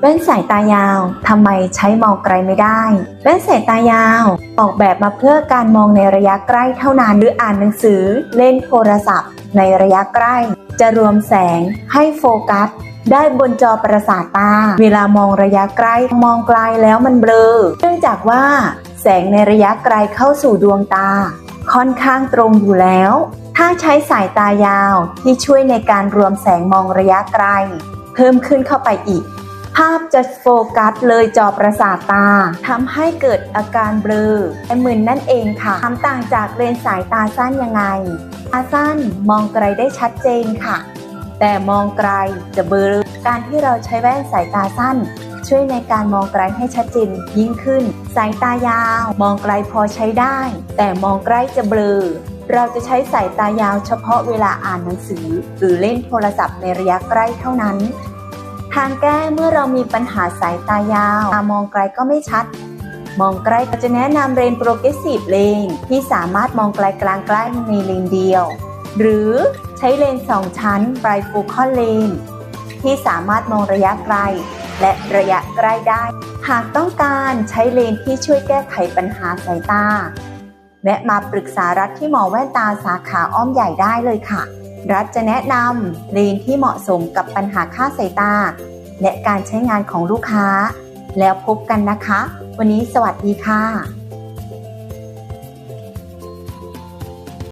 แว่นสายตายาวทำไมใช้มองไกลไม่ได้แว่นสายตายาวออกแบบมาเพื่อการมองในระยะใกล้เท่านั้นหรืออ่านหนังสือ เล่นโทรศัพท์ ในระยะใกล้ จะรวมแสงให้โฟกัส ได้บนจอประสาทตา เวลามองระยะใกล้มองไกลแล้วมันเบลอเนื่องจากว่า แสงในระยะไกลเข้าสู่ดวงตา ค่อนข้างตรงอยู่แล้ว ถ้าใช้สายตายาวที่ช่วยในการรวมแสงมองระยะไกล เพิ่มขึ้นเข้าไปอีก ภาพจะโฟกัสเลยจอประสาทตาทำให้เกิดอาการเบลอและมึนนั่นเองค่ะทำต่างจากเลนส์สายตาสั้นยังไงตาสั้นมองไกลได้ชัดเจนค่ะ แต่มองไกลจะเบลอการที่เราใช้แว่นสายตาสั้นช่วยในการมองไกลให้ชัดเจนยิ่งขึ้น สายตายาว มองไกลพอใช้ได้ แต่มองใกล้จะเบลอ เราจะใช้สายตายาวเฉพาะเวลาอ่านหนังสือ หรือเล่นโทรศัพท์ในระยะใกล้เท่านั้น ทางแก้เมื่อเรามีปัญหาสายตายาวตามองไกลก็ไม่ชัด มองไกลก็จะแนะนำเลนโปรเกรสซีฟเลนที่สามารถมองไกลกลางใกล้ในเลนเดียว หรือใช้เลนสองชั้นไบรโฟคอลเลนที่สามารถมองระยะไกล และระยะใกล้ได้ หากต้องการใช้เลนที่ช่วยแก้ไขปัญหาสายตา แวะมาปรึกษารัฐที่หมอแว่นตาสาขาอ้อมใหญ่ได้เลยค่ะ รัฐจะแนะนำเลนที่เหมาะสมกับปัญหาค่าสายตา และการใช้งานของลูกค้า แล้วพบกันนะคะ วันนี้สวัสดีค่ะ